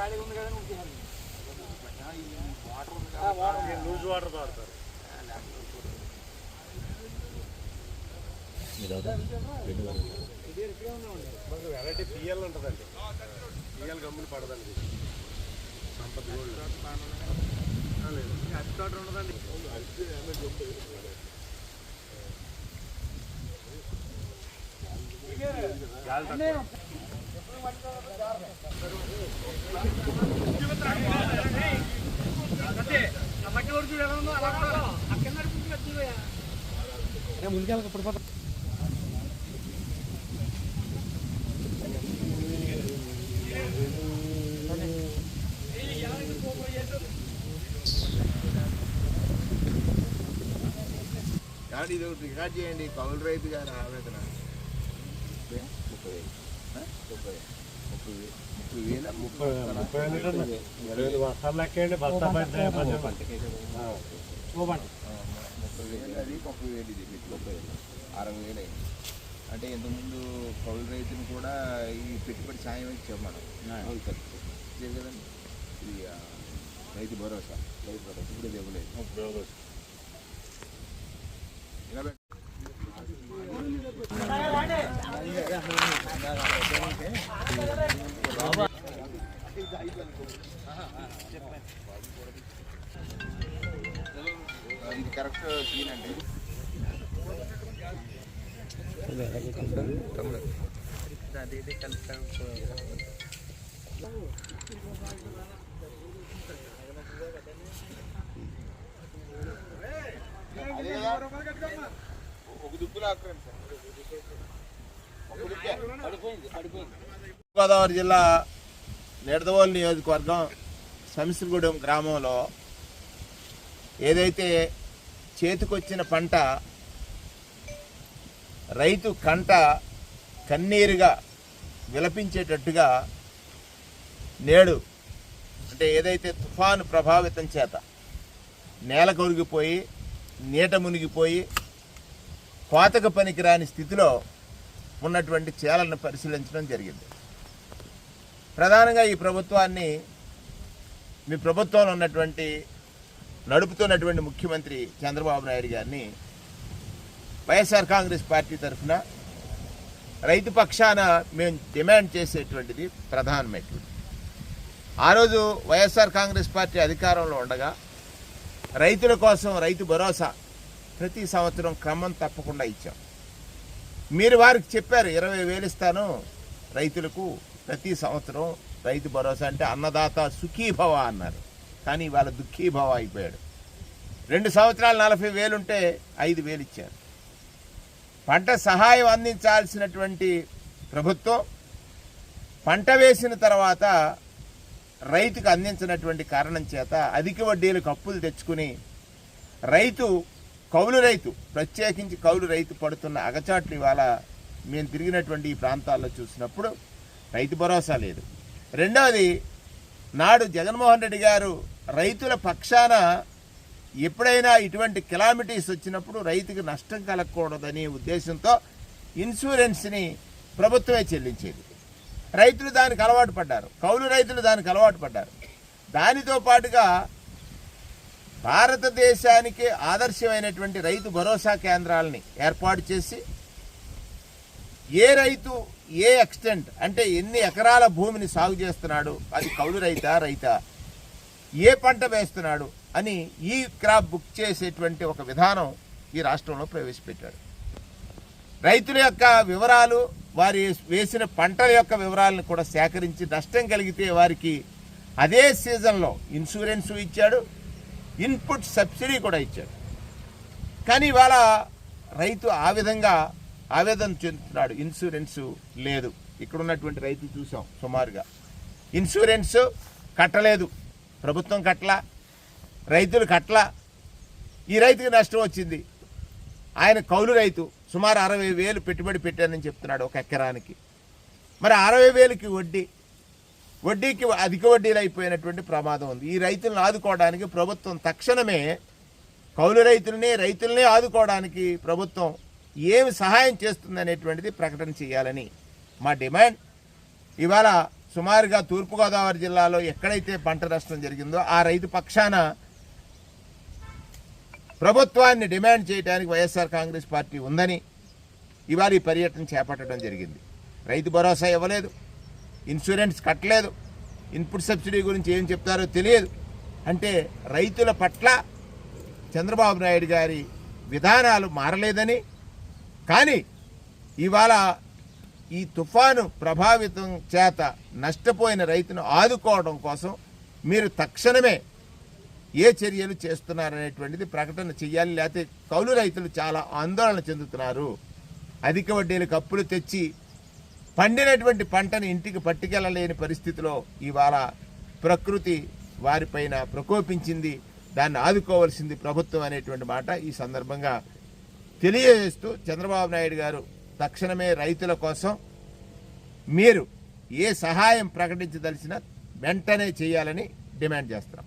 ఖాళీగా ఉంది కదా లూజ్ వాటర్ తాగుతారు. మాకు వెరైటీ పిఎల్ ఉంటుందండి. పిఎల్ గమ్ములు పడదండి. ఆ, లేదు. అతి తోట ఉండదండి గాలి తక్కువ. ముందుకెళ్ళక పడిపోతా కాబట్టి ఇది ఒకటి రికార్డ్ చేయండి. కౌలు రైతు గారి ఆవేదన. ముప్పై ముప్పై ముప్పై ముప్పై వేల ముప్పై ముప్పై బస్తాలు లెక్కండి బస్తా ముప్పై వేలు అది ముప్పై వేలు ఇది ముప్పై వేలు అరవై వేలు అయింది అంటే ఇంతకుముందు కౌలు రైతులు కూడా ఈ పెట్టుబడి సాయం ఇచ్చాం మనం కౌలు ఖర్చు కదండి ఇది రైతు భరోసా రైతు భరోసా ఇప్పుడు ఇవ్వలేదు ఇలా కరెక్ట్ ఒక ఆకురండి గోదావరి జిల్లా నిడదవోలు నియోజకవర్గం సమిసిగూడెం గ్రామంలో ఏదైతే చేతికొచ్చిన పంట రైతు కంట కన్నీరుగా విలపించేటట్టుగా నేడు అంటే ఏదైతే తుఫాను ప్రభావితం చేత నేల కొరిగిపోయి నీట మునిగిపోయి కోతకు పనికిరాని స్థితిలో ఉన్నటువంటి చేలను పరిశీలించడం జరిగింది. ప్రధానంగా ఈ ప్రభుత్వాన్ని మీ ప్రభుత్వంలో ఉన్నటువంటి నడుపుతున్నటువంటి ముఖ్యమంత్రి చంద్రబాబు నాయుడు గారిని వైఎస్ఆర్ కాంగ్రెస్ పార్టీ తరఫున రైతు పక్షాన మేము డిమాండ్ చేసేటువంటిది ప్రధానమైనటువంటి ఆ రోజు వైఎస్ఆర్ కాంగ్రెస్ పార్టీ అధికారంలో ఉండగా రైతుల కోసం రైతు భరోసా ప్రతి సంవత్సరం క్రమం తప్పకుండా ఇచ్చాం. మీరు వారికి చెప్పారు ఇరవై వేలు ఇస్తాను రైతులకు ప్రతి సంవత్సరం రైతు భరోసా అంటే అన్నదాత సుఖీభవ అన్నారు. కానీ ఇవాళ దుఃఖీభావం అయిపోయాడు. రెండు సంవత్సరాలు నలభై వేలుంటే ఐదు వేలు ఇచ్చారు. పంట సహాయం అందించాల్సినటువంటి ప్రభుత్వం పంట వేసిన తర్వాత రైతుకు అందించినటువంటి కారణం చేత అధిక వడ్డీలకు అప్పులు తెచ్చుకుని రైతు కౌలు రైతు ప్రత్యేకించి కౌలు రైతు పడుతున్న అగచాట్లు ఇవాళ మేము తిరిగినటువంటి ఈ ప్రాంతాల్లో చూసినప్పుడు రైతు భరోసా లేదు. రెండవది నాడు జగన్మోహన్ రెడ్డి గారు రైతుల పక్షాన ఎప్పుడైనా ఇటువంటి కిలామిటీస్ వచ్చినప్పుడు రైతుకు నష్టం కలగకూడదనే ఉద్దేశంతో ఇన్సూరెన్స్ని ప్రభుత్వమే చెల్లించేది. రైతులు దానికి అలవాటు పడ్డారు. కౌలు రైతులు దానికి అలవాటు పడ్డారు. దానితో పాటుగా భారతదేశానికి ఆదర్శమైనటువంటి రైతు భరోసా కేంద్రాలని ఏర్పాటు చేసి ఏ రైతు ఏ ఎక్స్టెంట్ అంటే ఎన్ని ఎకరాల భూమిని సాగు చేస్తున్నాడు? అది కౌలు రైతా రైతా. ఏ పంట వేస్తున్నాడు? అని ఈ క్రాప్ బుక్ చేసేటువంటి ఒక విధానం ఈ రాష్ట్రంలో ప్రవేశపెట్టాడు. రైతుల యొక్క వివరాలు వారి వేసిన పంటల యొక్క వివరాలను కూడా సేకరించి నష్టం కలిగితే వారికి అదే సీజన్లో ఇన్సూరెన్స్ ఇచ్చాడు ఇన్పుట్ సబ్సిడీ కూడా ఇచ్చాడు. కానీ ఇవాళ రైతు ఆ విధంగా ఆవేదన చెందుతున్నాడు. ఇన్సూరెన్స్ లేదు. ఇక్కడ ఉన్నటువంటి రైతు చూసాం సుమారుగా. ఇన్సూరెన్స్ కట్టలేదు. ప్రభుత్వం కట్టలా రైతులు కట్టలా. ఈ రైతుకి నష్టం వచ్చింది. ఆయన కౌలు రైతు సుమారు అరవై వేలు పెట్టుబడి పెట్టానని చెప్తున్నాడు ఒక ఎకరానికి. మరి అరవై వేలకి వడ్డీ వడ్డీకి అధిక వడ్డీలు అయిపోయినటువంటి ప్రమాదం ఉంది. ఈ రైతులను ఆదుకోవడానికి ప్రభుత్వం తక్షణమే కౌలు రైతులనే రైతులనే ఆదుకోవడానికి ప్రభుత్వం ఏమి సహాయం చేస్తుందనేటువంటిది ప్రకటన చేయాలని మా డిమాండ్. ఇవాళ సుమారుగా తూర్పుగోదావరి జిల్లాలో ఎక్కడైతే పంట నష్టం జరిగిందో ఆ రైతు పక్షాన ప్రభుత్వాన్ని డిమాండ్ చేయడానికి వైఎస్ఆర్ కాంగ్రెస్ పార్టీ ఉందని ఇవాళ ఈ పర్యటన చేపట్టడం జరిగింది. రైతు భరోసా ఇవ్వలేదు. ఇన్సూరెన్స్ కట్టలేదు. ఇన్పుట్ సబ్సిడీ గురించి ఏం చెప్తారో తెలియదు. అంటే రైతుల పట్ల చంద్రబాబు నాయుడు గారి విధానాలు మారలేదని కానీ ఇవాళ ఈ తుఫాను ప్రభావితం చేత నష్టపోయిన రైతును ఆదుకోవడం కోసం మీరు తక్షణమే ఏ చర్యలు చేస్తున్నారనేటువంటిది ప్రకటన చేయాలి లేకపోతే కౌలు రైతులు చాలా ఆందోళన చెందుతున్నారు. అధిక వడ్డీలకు అప్పులు తెచ్చి పండినటువంటి పంటను ఇంటికి పట్టుకెళ్ళలేని పరిస్థితిలో ఇవాళ ప్రకృతి వారిపైన ప్రకోపించింది. దాన్ని ఆదుకోవాల్సింది ప్రభుత్వం అనేటువంటి మాట. ఈ సందర్భంగా తెలియజేస్తూ చంద్రబాబు నాయుడు గారు తక్షణమే రైతుల కోసం మీరు ఏ సహాయం ప్రకటించదలిసినా వెంటనే చేయాలని డిమాండ్ చేస్తున్నాం.